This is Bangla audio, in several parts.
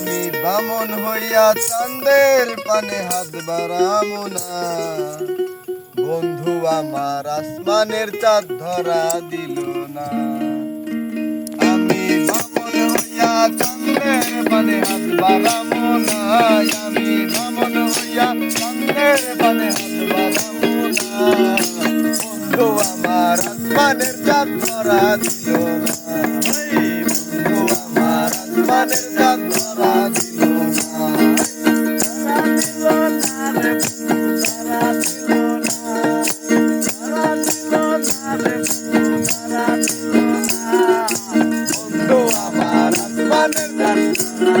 আমি বামন হইয়া চান্দের পানে হাত বাড়ামো না। বন্ধু, আমার আসমানের চাঁদ ধরা দিল না। আমি বামন হইয়া চান্দের পানে হাত বাড়ামো না। আমি বামন হইয়া চান্দের পানে হাত বাড়ামো না। বন্ধু, আমার আসমানের চাঁদ ধরা দিল আসমানের চাঁদ ধরা দিল বন্ধু আমার আসমানের চাঁদ বন্ধু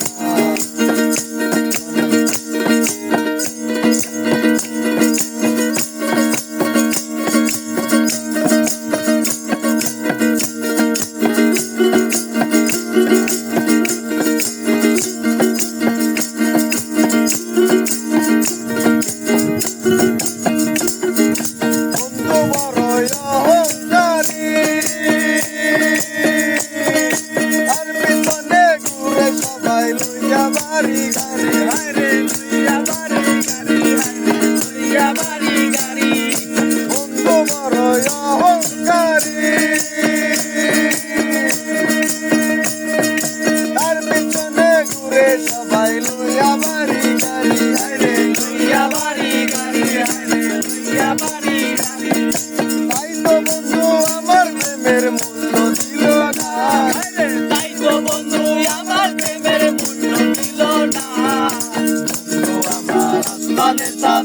ঘুরে লইয়া বাড়ি, গাড়ি হায়রে লইয়া বাড়ি, গাড়ি হায়রে লইয়া বাড়ি, গাড়ি। বন্ধু বড়ই অহংকারী। তার পিছনে ঘুরে সবাই লইয়া বাড়ি, গাড়ি হায়রে লইয়া বাড়ি, গাড়ি হায়রে লইয়া বাড়ি।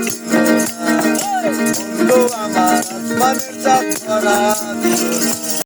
love.